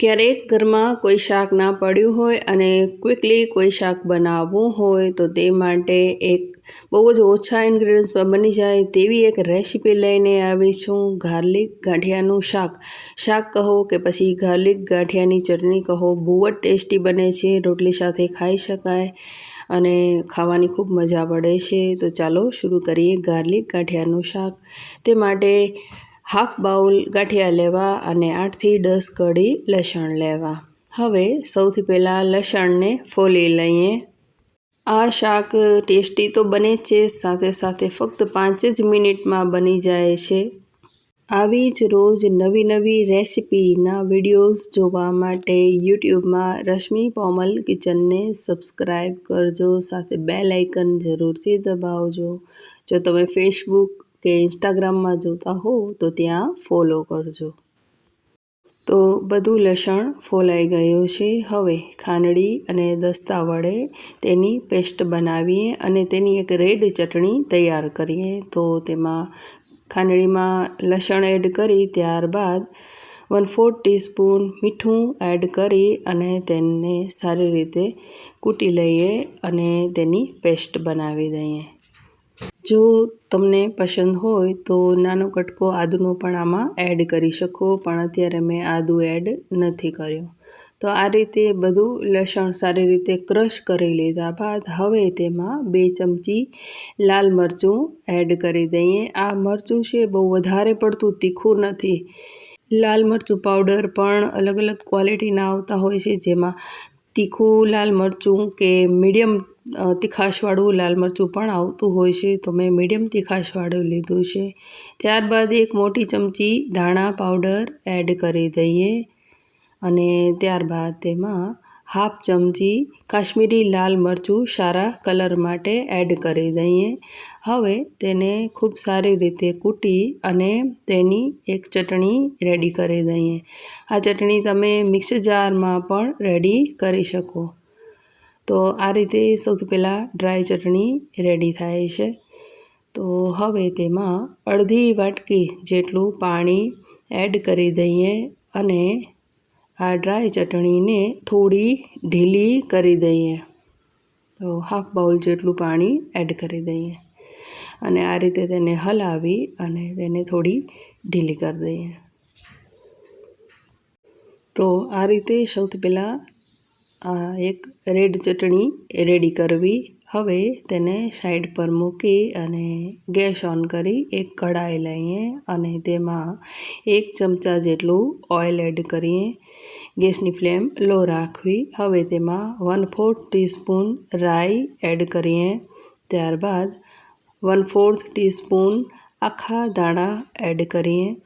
ક્યારેક ઘરમાં કોઈ શાક ના પડ્યું હોય અને ક્વિકલી કોઈ શાક બનાવવું હોય તો તે માટે એક બહુ જ ઓછા ઇન્ગ્રીડિયન્ટ્સમાં બની જાય તેવી એક રેસીપી લઈને આવી છું. ગાર્લિક ગાંઠિયાનું શાક. શાક કહો કે પછી ગાર્લિક ગાંઠિયાની ચટણી કહો, બહુ જ ટેસ્ટી બને છે, રોટલી સાથે ખાઈ શકાય અને ખાવાની ખૂબ મજા પડે છે. તો ચાલો, શરૂ કરીએ ગાર્લિક ગાંઠિયાનું શાક. તે માટે હાફ બાઉલ ગાંઠિયા લેવા અને આઠથી દસ કડી લસણ લેવા. હવે સૌથી પહેલાં લસણને ફોલી લઈએ. આ શાક ટેસ્ટી તો બને છે, સાથે સાથે ફક્ત પાંચ જ મિનિટમાં બની જાય છે. આવી જ રોજ નવી નવી રેસિપીના વિડીયોઝ જોવા માટે યુટ્યુબમાં રશ્મિ પોમલ કિચનને સબસ્ક્રાઈબ કરજો, સાથે બેલ આઇકન જરૂરથી દબાવજો. જો તમે ફેસબુક કે ઇન્સ્ટાગ્રામમાં જોતા હો તો ત્યાં ફોલો કરજો. તો બધું લસણ ફોલાઈ ગયું છે. હવે ખાંડડી અને દસ્તા વડે તેની પેસ્ટ બનાવીએ અને તેની એક રેડ ચટણી તૈયાર કરીએ. તો તેમાં ખાંડડીમાં લસણ એડ કરી ત્યારબાદ વન ફોર ટીસ્પૂન મીઠું એડ કરી અને તેને સારી રીતે કૂટી લઈએ અને તેની પેસ્ટ બનાવી દઈએ. જો તમને પસંદ હોય તો નાનો કટકો આદુનો પણ આમાં એડ કરી શકો, પણ અત્યારે મેં આદુ એડ નથી કર્યો. તો આ રીતે બધું લસણ સારી રીતે ક્રશ કરી લીધા બાદ હવે તેમાં બે ચમચી લાલ મરચું એડ કરી દઈએ. આ મરચું છે, બહુ વધારે પડતું તીખું નથી. લાલ મરચું પાવડર પણ અલગ અલગ ક્વોલિટીના આવતા હોય છે, જેમાં તીખું લાલ મરચું કે મીડિયમ તીખાશવાળું લાલ મરચું પણ આવતું હોય છે, તો મેં મીડિયમ તીખાશવાળું લીધું છે. ત્યારબાદ એક મોટી ચમચી ધાણા પાવડર એડ કરી દઈએ અને ત્યારબાદ તેમાં હાફ ચમચી કાશ્મીરી લાલ મરચું સારા કલર માટે એડ કરી દઈએ. હવે તેને ખૂબ સારી રીતે કૂટી અને તેની એક ચટણી રેડી કરી દઈએ. આ ચટણી તમે મિક્સ જારમાં પણ રેડી કરી શકો. તો આ રીતે સૌથી પહેલાં ડ્રાય ચટણી રેડી થાય છે. તો હવે તેમાં અડધી વાટકી જેટલું પાણી એડ કરી દઈએ અને આ ડ્રાય ચટણીને થોડી ઢીલી કરી દઈએ. તો હાફ બાઉલ જેટલું પાણી એડ કરી દઈએ. અને આ રીતે તેને હલાવી અને તેને થોડી ઢીલી કરી દઈએ. તો આ રીતે સૌથી પહેલાં આ એક રેડ ચટણી રેડી કરવી. હવે તેને સાઈડ પર મૂકી અને ગેસ ઓન કરી એક કઢાઈ લઈએ અને તેમાં એક ચમચા જેટલું ઓઇલ એડ કરીએ. ગેસની ફ્લેમ લો રાખવી. હવે તેમાં વન ફોર્થ ટીસ્પૂન રાઈ એડ કરીએ. ત્યારબાદ વન ફોર્થ ટીસ્પૂન આખા દાણા એડ કરીએ.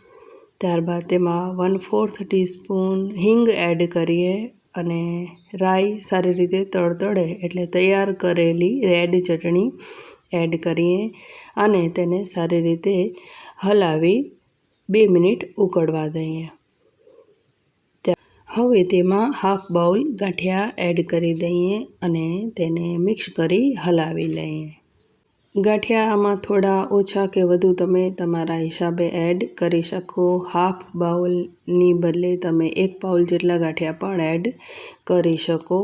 ત્યારબાદ તેમાં વન ફોર્થ ટીસ્પૂન હિંગ એડ કરીએ. અને રાઈ સારી રીતે તળતળે એટલે તૈયાર કરેલી રેડ ચટણી એડ કરીએ અને તેને સારી રીતે હલાવી બે મિનિટ ઉકળવા દઈએ. હવે તેમાં હાફ બાઉલ ગાંઠિયા એડ કરી દઈએ અને તેને મિક્સ કરી હલાવી લઈએ. ગાંઠિયા આમાં થોડા ઓછા કે વધુ તમે તમારા હિસાબે એડ કરી શકો. હાફ બાઉલની બદલે તમે એક બાઉલ જેટલા ગાંઠિયા પણ એડ કરી શકો.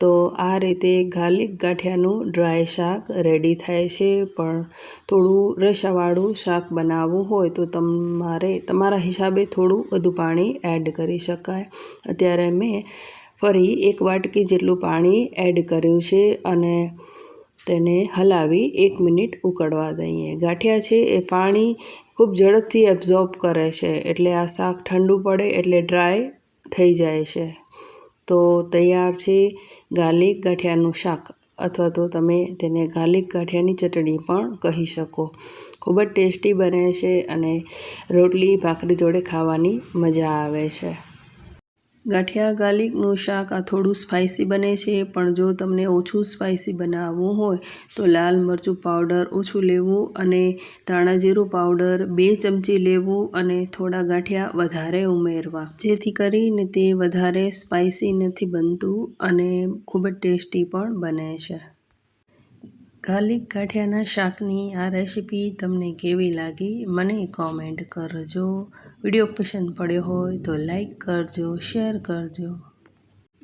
તો આ રીતે ગાર્લિક ગાંઠિયાનું ડ્રાય શાક રેડી થાય છે. પણ થોડું રસાવાળું શાક બનાવવું હોય તો તમારે તમારા હિસાબે થોડું વધુ પાણી એડ કરી શકાય. અત્યારે મેં ફરી એક વાટકી જેટલું પાણી એડ કર્યું છે અને તેને હલાવી એક મિનિટ ઉકળવા દઈએ. ગાંઠિયા છે એ પાણી ખૂબ ઝડપથી એબ્ઝોર્બ કરે છે એટલે આ શાક ઠંડુ પડે એટલે ડ્રાય થઈ જાય છે. તો તૈયાર છે ગાર્લિક ગાંઠિયાનું શાક અથવા તો તમે તેને ગાર્લિક ગાંઠિયાની ચટણી પણ કહી શકો. ખૂબ જ ટેસ્ટી બને છે અને રોટલી ભાખરી જોડે ખાવાની મજા આવે છે. ગાંઠિયા ગાર્લિકનું શાક આ થોડું સ્પાઇસી બને છે, પણ જો તમને ઓછું સ્પાઇસી બનાવવું હોય, તો લાલ મરચું પાવડર ઓછું લેવું અને ધાણા જીરું પાવડર બે ચમચી લેવું અને થોડા ગાંઠિયા વધારે ઉમેરવા. જેથી કરીને તે વધારે સ્પાઇસી નથી બનતું અને ખૂબ જ ટેસ્ટી પણ બને છે. ગાર્લિક ગાંઠિયાના શાકની આ રેસીપી તમને કેવી લાગી? મને કોમેન્ટ કરજો. વીડિયો પસંદ પડ્યો હોય તો લાઈક કરજો શેર કરજો.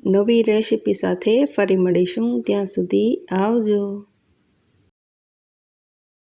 નવી રેસીપી સાથે ફરી મળીશું. ત્યાં સુધી આવજો.